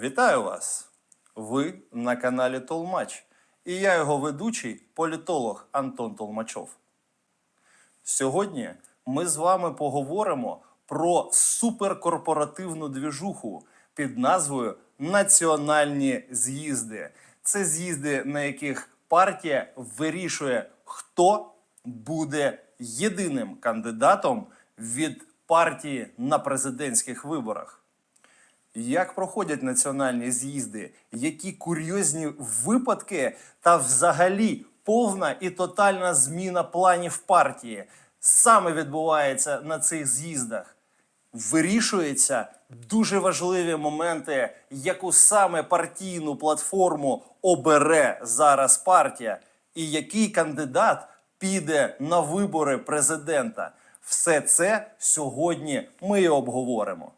Вітаю вас! Ви на каналі Толмач. І я його ведучий, політолог Антон Толмачов. Сьогодні ми з вами поговоримо про суперкорпоративну двіжуху під назвою Національні з'їзди. Це з'їзди, на яких партія вирішує, хто буде єдиним кандидатом від партії на президентських виборах. Як проходять національні з'їзди, які курйозні випадки та взагалі повна і тотальна зміна планів партії саме відбувається на цих з'їздах? Вирішуються дуже важливі моменти, яку саме партійну платформу обере зараз партія, і який кандидат піде на вибори президента. Все це сьогодні ми і обговоримо.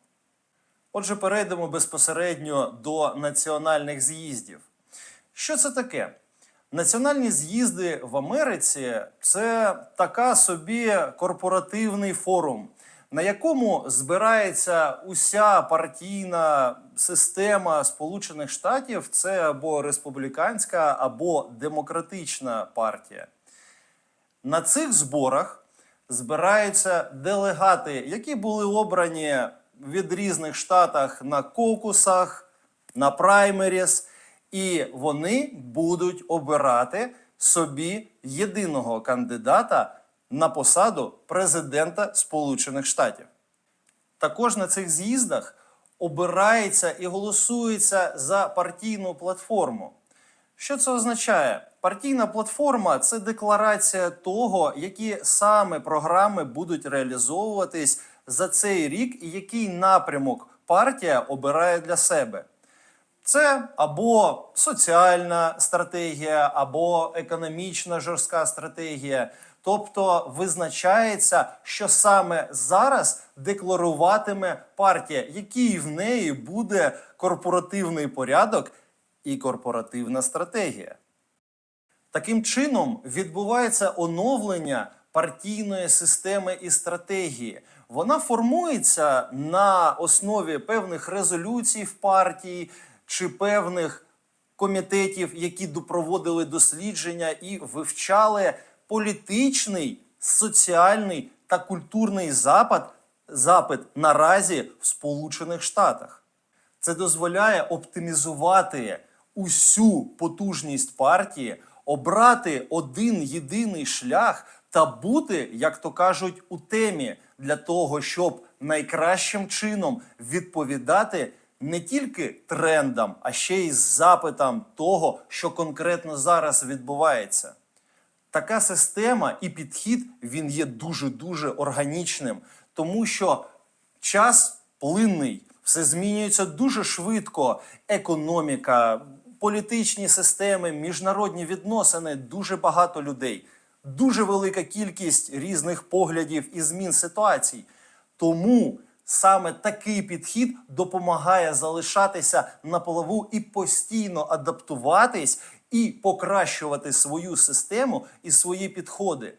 Отже, перейдемо безпосередньо до національних з'їздів. Що це таке? Національні з'їзди в Америці це така собі корпоративний форум, на якому збирається уся партійна система Сполучених Штатів. Це або республіканська, або демократична партія. На цих зборах збираються делегати, які були обрані від різних штатах на кокусах, на праймеріс, і вони будуть обирати собі єдиного кандидата на посаду президента Сполучених Штатів. Також на цих з'їздах обирається і голосується за партійну платформу. Що це означає? Партійна платформа це декларація того, які саме програми будуть реалізовуватись за цей рік і який напрямок партія обирає для себе. Це або соціальна стратегія, або економічна жорстка стратегія. Тобто визначається, що саме зараз декларуватиме партія, який в неї буде корпоративний порядок і корпоративна стратегія. Таким чином відбувається оновлення партійної системи і стратегії. Вона формується на основі певних резолюцій в партії чи певних комітетів, які допроводили дослідження і вивчали політичний, соціальний та культурний запит, запит наразі в Сполучених Штатах. Це дозволяє оптимізувати усю потужність партії, обрати один єдиний шлях та бути, як то кажуть, у темі для того, щоб найкращим чином відповідати не тільки трендам, а ще й запитам того, що конкретно зараз відбувається. Така система і підхід він є дуже дуже органічним, тому що час плинний, все змінюється дуже швидко. Економіка, політичні системи, міжнародні відносини, дуже багато людей, дуже велика кількість різних поглядів і змін ситуацій. Тому саме такий підхід допомагає залишатися на плаву і постійно адаптуватись і покращувати свою систему і свої підходи.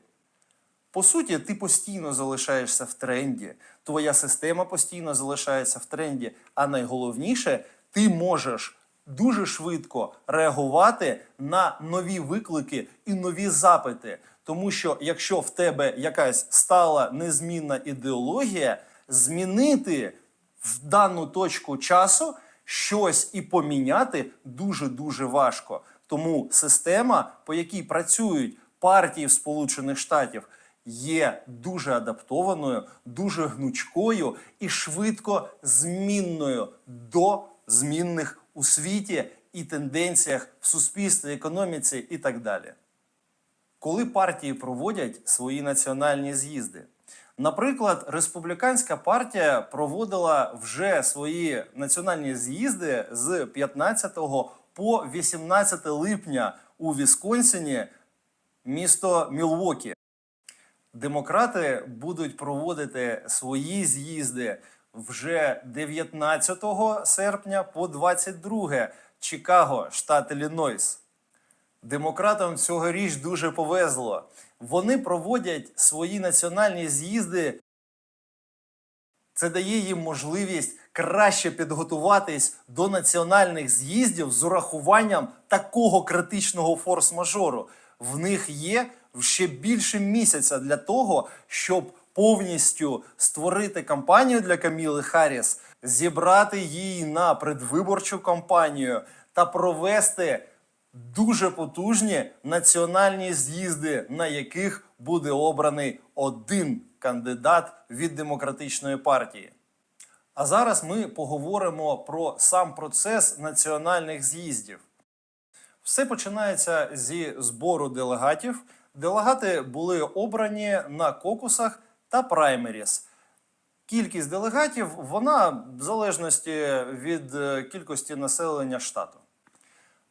По суті, ти постійно залишаєшся в тренді, твоя система постійно залишається в тренді, а найголовніше, ти можеш дуже швидко реагувати на нові виклики і нові запити. Тому що якщо в тебе якась стала незмінна ідеологія, змінити в дану точку часу щось і поміняти дуже дуже важко. Тому система, по якій працюють партії в Сполучених Штатів, є дуже адаптованою, дуже гнучкою і швидко змінною до змінних у світі і тенденціях в суспільстві, економіці і так далі. Коли партії проводять свої національні з'їзди, Наприклад, республіканська партія проводила вже свої національні з'їзди з 15 по 18 липня у Вісконсині, місто Мілвокі. Демократи будуть проводити свої з'їзди вже 19 серпня по 22 Чикаго, штат Іллінойс. Демократам цьогоріч дуже повезло. Вони проводять свої національні з'їзди Це дає їм можливість краще підготуватись до національних з'їздів з урахуванням такого критичного форс-мажору. В них є ще більше місяця для того, щоб повністю створити кампанію для Каміли Харріс, зібрати її на предвиборчу кампанію та провести дуже потужні національні з'їзди, на яких буде обраний один кандидат від демократичної партії. А зараз ми поговоримо про сам процес національних з'їздів. Все починається зі збору делегатів. Делегати були обрані на кокусах та праймеріс. Кількість делегатів вона в залежності від е, кількості населення штату.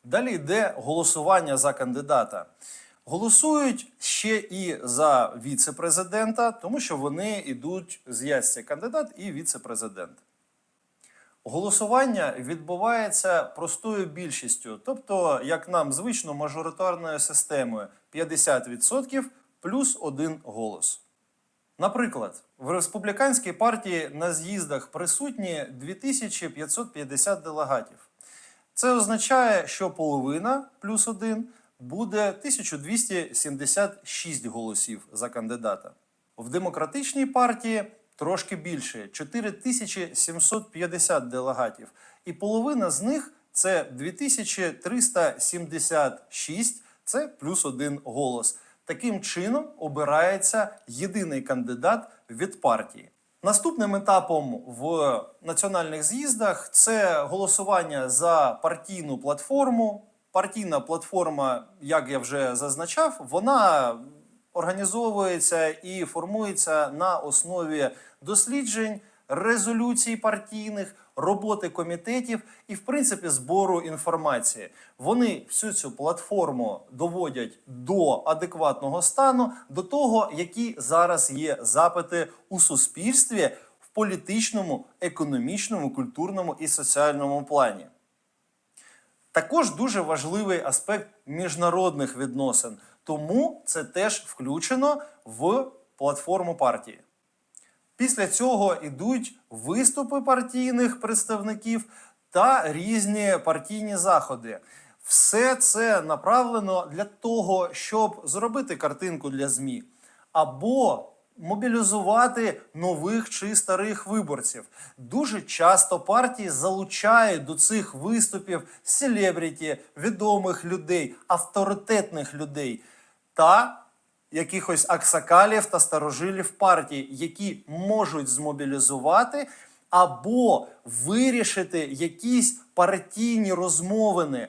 Далі йде голосування за кандидата. Голосують ще і за віце-президента, тому що вони йдуть з ясця кандидат і віце-президент. Голосування відбувається простою більшістю, тобто, як нам звично, мажоритарною системою 50% плюс один голос. Наприклад, в республіканській партії на з'їздах присутні 2550 делегатів. Це означає, що половина плюс один буде 1276 голосів за кандидата. В демократичній партії трошки більше 4750 делегатів, і половина з них це 2376, це плюс один голос. Таким чином обирається єдиний кандидат від партії. Наступним етапом в національних з'їздах це голосування за партійну платформу. Партійна платформа, як я вже зазначав, вона організовується і формується на основі досліджень, резолюцій партійних, роботи комітетів і, в принципі, збору інформації. Вони всю цю платформу доводять до адекватного стану, до того, які зараз є запити у суспільстві в політичному, економічному, культурному і соціальному плані. Також дуже важливий аспект міжнародних відносин, тому це теж включено в платформу партії. Після цього йдуть виступи партійних представників та різні партійні заходи. Все це направлено для того, щоб зробити картинку для ЗМІ або мобілізувати нових чи старих виборців. Дуже часто партії залучають до цих виступів селебріті, відомих людей, авторитетних людей та якихось аксакалів та старожилів партії, які можуть змобілізувати або вирішити якісь партійні розмовини,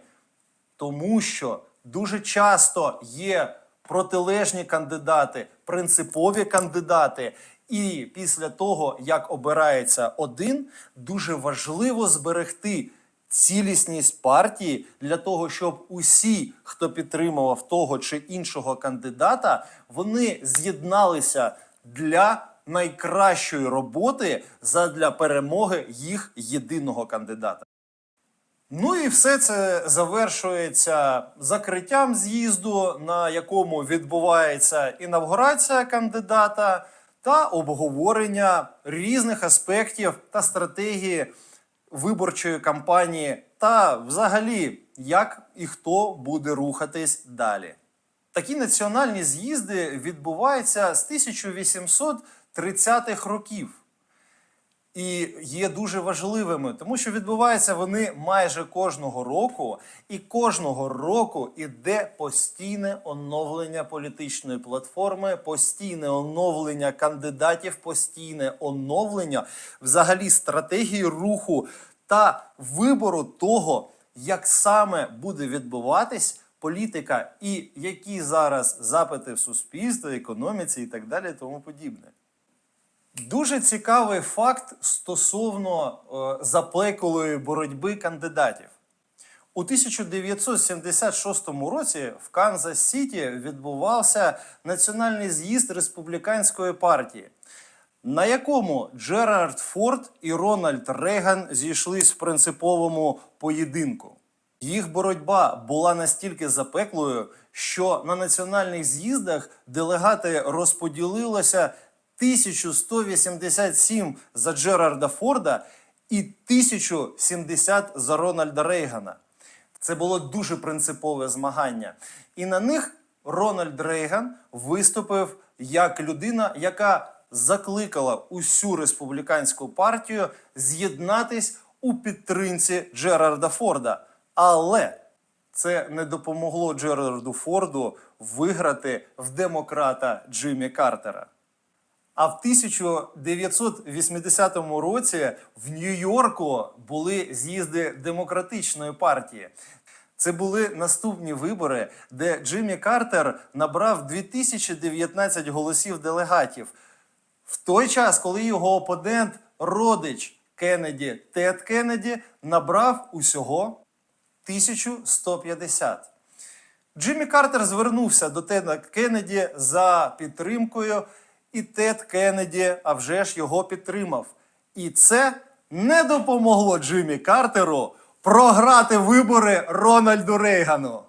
тому що дуже часто є протилежні кандидати, принципові кандидати. І після того, як обирається один, дуже важливо зберегти цілісність партії для того, щоб усі, хто підтримував того чи іншого кандидата, вони з'єдналися для найкращої роботи задля перемоги їх єдиного кандидата. Ну і все це завершується закриттям з'їзду, на якому відбувається інавгурація кандидата та обговорення різних аспектів та стратегії виборчої кампанії, та взагалі, як і хто буде рухатись далі. Такі національні з'їзди відбуваються з 1830-х років і є дуже важливими, тому що відбуваються вони майже кожного року, і кожного року іде постійне оновлення політичної платформи, постійне оновлення кандидатів, постійне оновлення взагалі стратегії руху та вибору того, як саме буде відбуватись. Політика і які зараз запити в суспільстві, економіці і так далі, тому подібне. Дуже цікавий факт стосовно е, запеклої боротьби кандидатів. У 1976 році в Канзас Сіті відбувався національний з'їзд республіканської партії, на якому Джерард Форд і Рональд Рейган зійшлись в принциповому поєдинку. Їх боротьба була настільки запеклою, що на національних з'їздах делегати розподілилися 1187 за Джерарда Форда і 1070 за Рональда Рейгана. Це було дуже принципове змагання. І на них Рональд Рейган виступив як людина, яка закликала усю республіканську партію з'єднатись у підтримці Джерарда Форда. Але це не допомогло Джерарду Форду виграти в демократа Джиммі Картера. А в 1980 році в Нью-Йорку були з'їзди демократичної партії. Це були наступні вибори, де Джиммі Картер набрав 2019 голосів делегатів. В той час, коли його опонент, родич Кеннеді Тед Кеннеді, набрав усього 1150. Джиммі Картер звернувся до Теда Кеннеді за підтримкою, і Тед Кеннеді, а вже ж його підтримав. І це не допомогло Джиммі Картеру програти вибори Рональду Рейгану.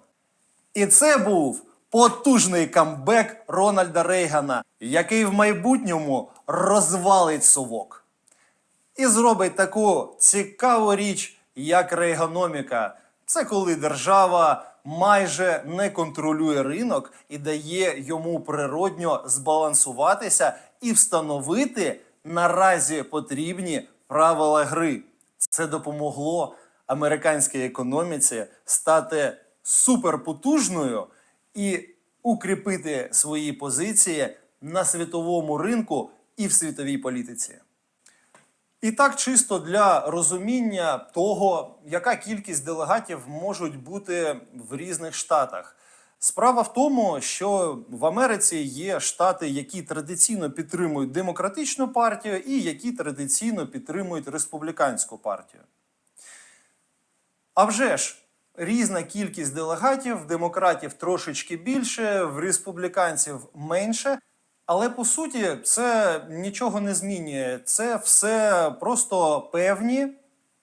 І це був потужний камбек Рональда Рейгана, який в майбутньому розвалить совок. І зробить таку цікаву річ, як рейгономіка. Це коли держава майже не контролює ринок і дає йому природньо збалансуватися і встановити наразі потрібні правила гри. Це допомогло американській економіці стати суперпотужною і укріпити свої позиції на світовому ринку і в світовій політиці. І так чисто для розуміння того, яка кількість делегатів можуть бути в різних штатах. Справа в тому, що в Америці є штати, які традиційно підтримують демократичну партію, і які традиційно підтримують республіканську партію. А вже ж, різна кількість делегатів, демократів трошечки більше, в республіканців менше. Але по суті, це нічого не змінює. Це все просто певні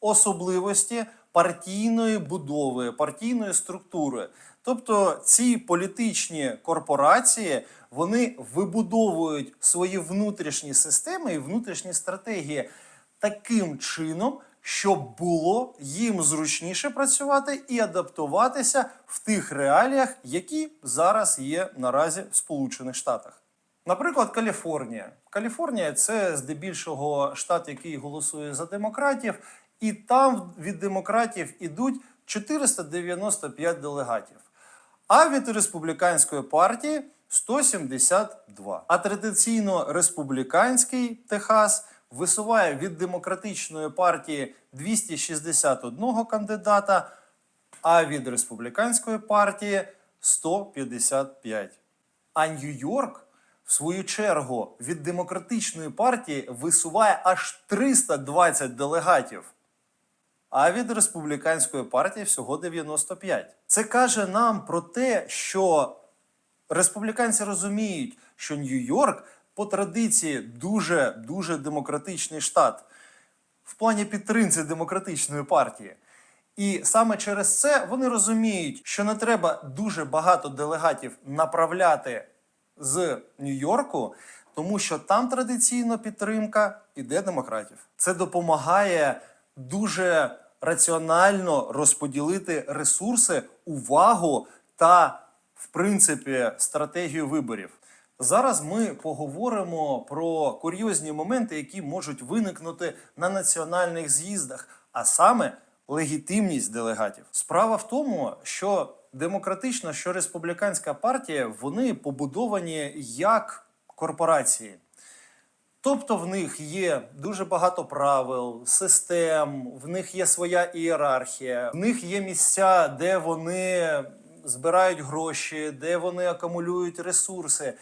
особливості партійної будови, партійної структури. Тобто ці політичні корпорації вони вибудовують свої внутрішні системи і внутрішні стратегії таким чином, щоб було їм зручніше працювати і адаптуватися в тих реаліях, які зараз є наразі в Сполучених Штатах. Наприклад, Каліфорнія. Каліфорнія це здебільшого штат, який голосує за демократів, і там від демократів ідуть 495 делегатів. А від республіканської партії 172. А традиційно республіканський Техас висуває від демократичної партії 261 кандидата, а від республіканської партії 155. А Нью-Йорк, в свою чергу, від демократичної партії висуває аж 320 делегатів. А від республіканської партії всього 95. Це каже нам про те, що республіканці розуміють, що Нью-Йорк по традиції дуже дуже демократичний штат в плані підтримки демократичної партії. І саме через це вони розуміють, що не треба дуже багато делегатів направляти з Нью-Йорку, тому що там традиційно підтримка іде демократів. Це допомагає дуже раціонально розподілити ресурси, увагу та, в принципі, стратегію виборів. Зараз ми поговоримо про курйозні моменти, які можуть виникнути на національних з'їздах, а саме легітимність делегатів. Справа в тому, що демократична, що республіканська партія вони побудовані як корпорації. Тобто в них є дуже багато правил, систем, в них є своя ієрархія, в них є місця, де вони збирають гроші, де вони акумулюють ресурси.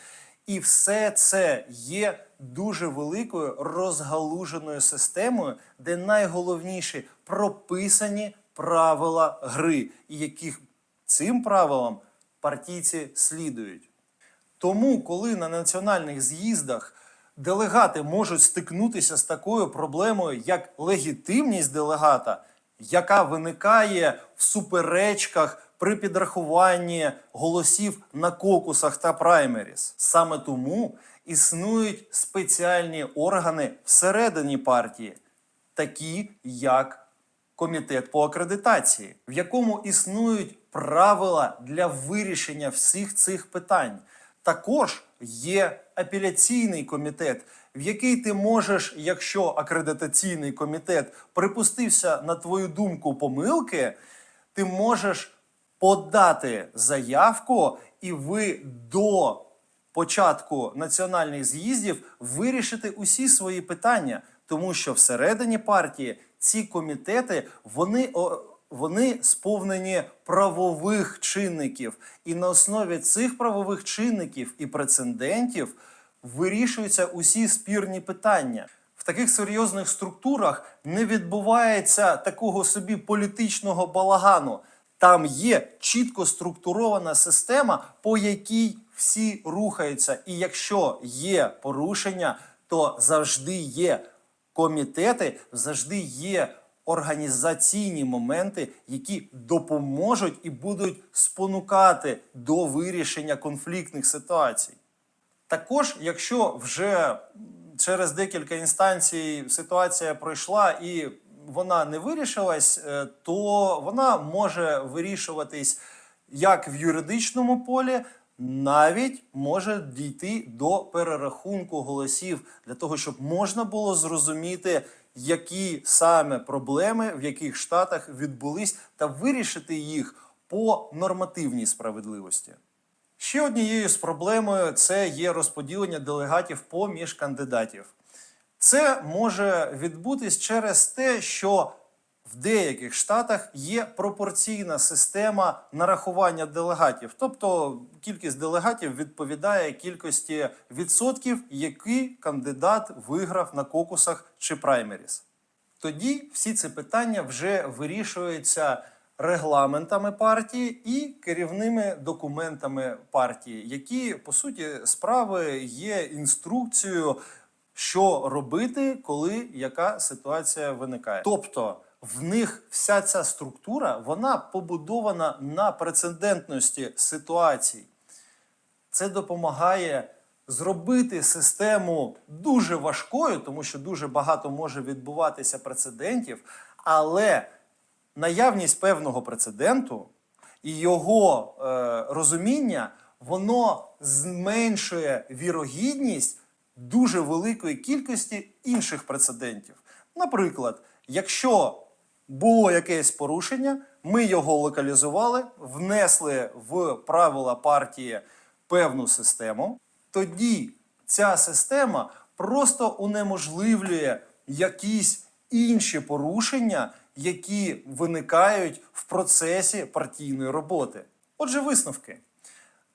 І все це є дуже великою розгалуженою системою, де найголовніші прописані правила гри, яких цим правилам партійці слідують. Тому, коли на національних з'їздах делегати можуть стикнутися з такою проблемою, як легітимність делегата, яка виникає в суперечках при підрахуванні голосів на кокусах та праймеріс. Саме тому існують спеціальні органи всередині партії, такі як комітет по акредитації, в якому існують правила для вирішення всіх цих питань. Також є апеляційний комітет, в який ти можеш, якщо акредитаційний комітет припустився на твою думку помилки, ти можеш подати заявку, і ви до початку національних з'їздів вирішити усі свої питання, тому що всередині партії ці комітети вони. Вони сповнені правових чинників, і на основі цих правових чинників і прецедентів вирішуються усі спірні питання. В таких серйозних структурах не відбувається такого собі політичного балагану. Там є чітко структурована система, по якій всі рухаються. І якщо є порушення, то завжди є комітети, завжди є організаційні моменти, які допоможуть і будуть спонукати до вирішення конфліктних ситуацій. Також, якщо вже через декілька інстанцій ситуація пройшла і вона не вирішилась, е, то вона може вирішуватись як в юридичному полі, навіть може дійти до перерахунку голосів для того, щоб можна було зрозуміти, які саме проблеми в яких штатах відбулись, та вирішити їх по нормативній справедливості. Ще однією з проблемою це є розподілення делегатів поміж кандидатів. Це може відбутись через те, що в деяких штатах є пропорційна система нарахування делегатів, тобто кількість делегатів відповідає кількості відсотків, які кандидат виграв на кокусах чи праймеріс. Тоді всі ці питання вже вирішуються регламентами партії і керівними документами партії, які по суті справи є інструкцією, що робити, коли яка ситуація виникає. Тобто в них вся ця структура вона побудована на прецедентності ситуацій. Це допомагає зробити систему дуже важкою, тому що дуже багато може відбуватися прецедентів, але наявність певного прецеденту і його е, розуміння, воно зменшує вірогідність дуже великої кількості інших прецедентів. Наприклад, якщо було якесь порушення, ми його локалізували, внесли в правила партії певну систему, тоді ця система просто унеможливлює якісь інші порушення, які виникають в процесі партійної роботи. Отже, висновки.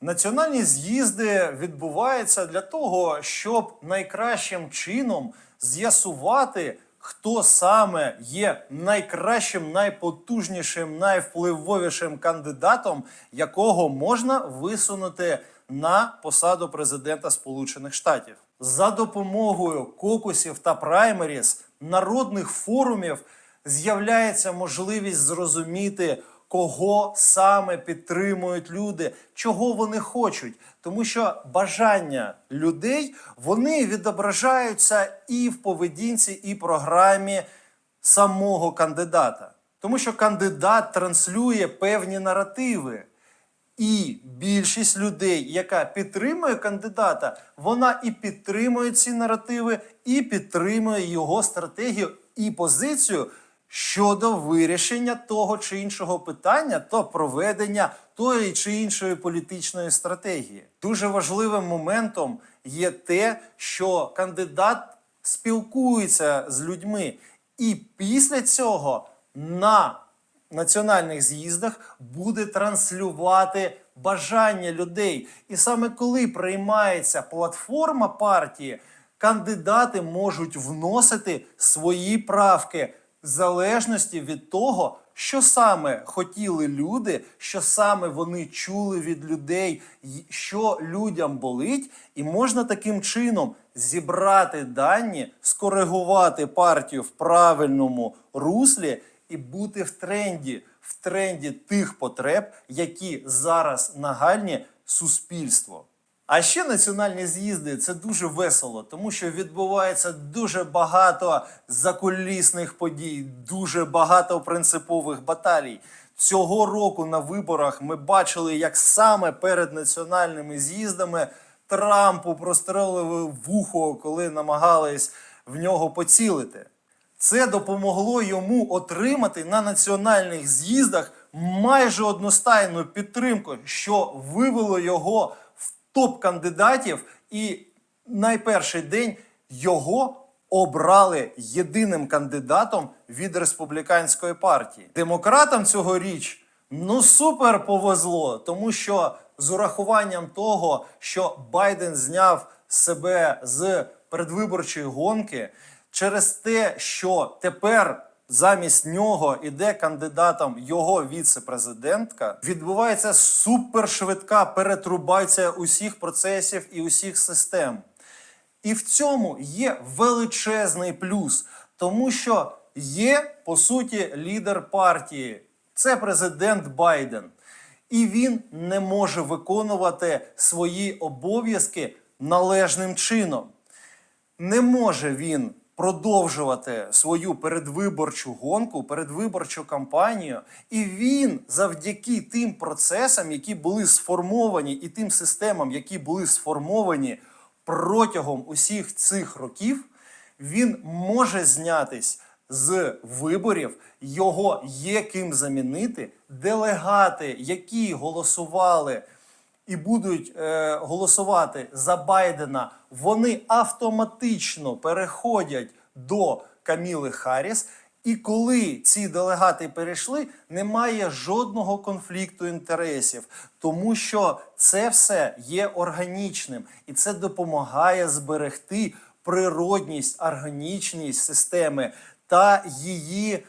Національні з'їзди відбуваються для того, щоб найкращим чином з'ясувати, хто саме є найкращим, найпотужнішим, найвпливовішим кандидатом, якого можна висунути на посаду президента Сполучених Штатів. За допомогою кокусів та праймеріс народних форумів з'являється можливість зрозуміти, кого саме підтримують люди, чого вони хочуть. Тому що бажання людей вони відображаються і в поведінці, і програмі самого кандидата. Тому що кандидат транслює певні наративи. І більшість людей, яка підтримує кандидата, вона і підтримує ці наративи, і підтримує його стратегію і позицію щодо вирішення того чи іншого питання та проведення тої чи іншої політичної стратегії. Дуже важливим моментом є те, що кандидат спілкується з людьми, і після цього на національних з'їздах буде транслювати бажання людей. І саме коли приймається платформа партії, кандидати можуть вносити свої правки залежності від того, що саме хотіли люди, що саме вони чули від людей, що людям болить, і можна таким чином зібрати дані, скоригувати партію в правильному руслі і бути в тренді, в тренді тих потреб, які зараз нагальні суспільство. А ще національні з'їзди це дуже весело, тому що відбувається дуже багато закулісних подій, дуже багато принципових баталій. Цього року на виборах ми бачили, як саме перед національними з'їздами Трампу прострелили вухо, коли намагались в нього поцілити. Це допомогло йому отримати на національних з'їздах майже одностайну підтримку, що вивело його в топ кандидатів, і найперший день його обрали єдиним кандидатом від республіканської партії. Демократам цьогоріч ну супер повезло, тому що з урахуванням того, що Байден зняв себе з передвиборчої гонки, через те, що тепер замість нього іде кандидатом його віце-президентка, відбувається супершвидка перетрубація усіх процесів і усіх систем. І в цьому є величезний плюс, тому що є по суті лідер партії, це президент Байден, і він не може виконувати свої обов'язки належним чином. Не може він продовжувати свою передвиборчу гонку, передвиборчу кампанію, і він завдяки тим процесам, які були сформовані, і тим системам, які були сформовані протягом усіх цих років, він може знятись з виборів, його є ким замінити. Делегати, які голосували і будуть е, голосувати за Байдена, вони автоматично переходять до Каміли Харріс. І коли ці делегати перейшли, немає жодного конфлікту інтересів, тому що це все є органічним і це допомагає зберегти природність, органічність системи та її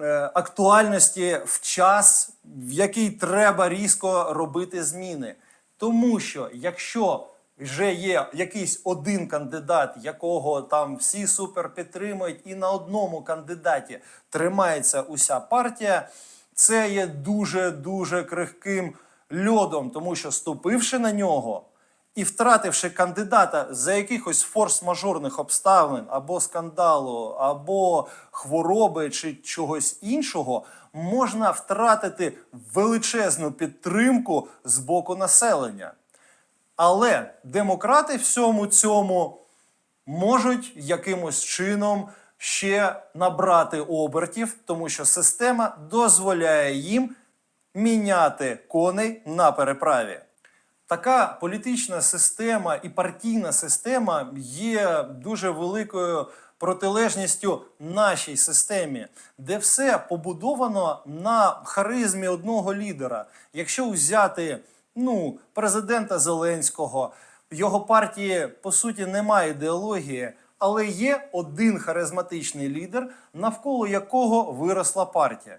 е, актуальності в час, в який треба різко робити зміни. Тому що якщо вже є якийсь один кандидат, якого там всі супер підтримують, і на одному кандидаті тримається уся партія, це є дуже дуже крихким льодом, тому що ступивши на нього. І втративши кандидата за якихось форс-мажорних обставин або скандалу, або хвороби чи чогось іншого, можна втратити величезну підтримку з боку населення. Але демократи всьому цьому можуть якимось чином ще набрати обертів, тому що система дозволяє їм міняти коней на переправі. Така політична система і партійна система є дуже великою протилежністю нашій системі, де все побудовано на харизмі одного лідера. Якщо взяти ну, президента Зеленського, в його партії по суті немає ідеології, але є один харизматичний лідер, навколо якого виросла партія.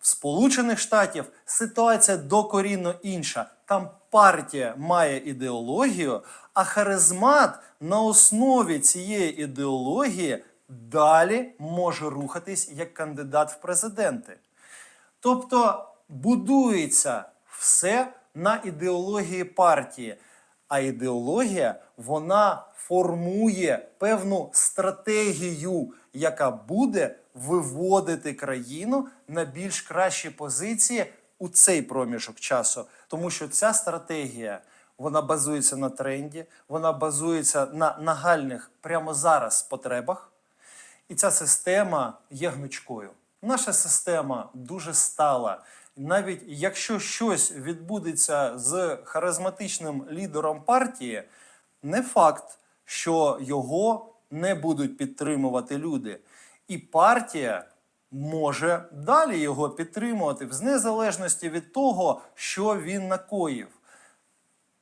В Сполучених Штатів ситуація докорінно інша. Там партія має ідеологію, а харизмат на основі цієї ідеології далі може рухатись як кандидат в президенти. Тобто будується все на ідеології партії. А ідеологія вона формує певну стратегію, яка буде виводити країну на більш кращі позиції у цей проміжок часу. Тому що ця стратегія вона базується на тренді, вона базується на нагальних прямо зараз потребах. І ця система є гнучкою. Наша система дуже стала. Навіть якщо щось відбудеться з харизматичним лідером партії, не факт, що його не будуть підтримувати люди. І партія може далі його підтримувати в незалежності від того, що він накоїв.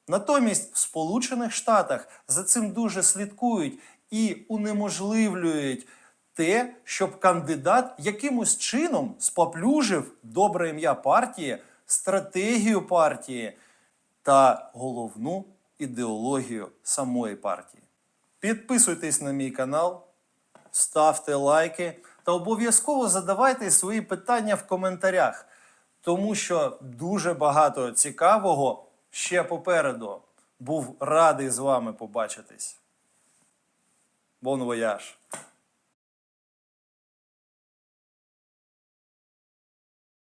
Натомість в Сполучених Штатах за цим дуже слідкують і унеможливлюють те, щоб кандидат якимось чином споплюжив добре ім'я партії, стратегію партії та головну ідеологію самої партії. Підписуйтесь на мій канал, ставте лайки та обов'язково задавайте свої питання в коментарях, тому що дуже багато цікавого ще попереду. Був радий з вами побачитись. Бон вояж!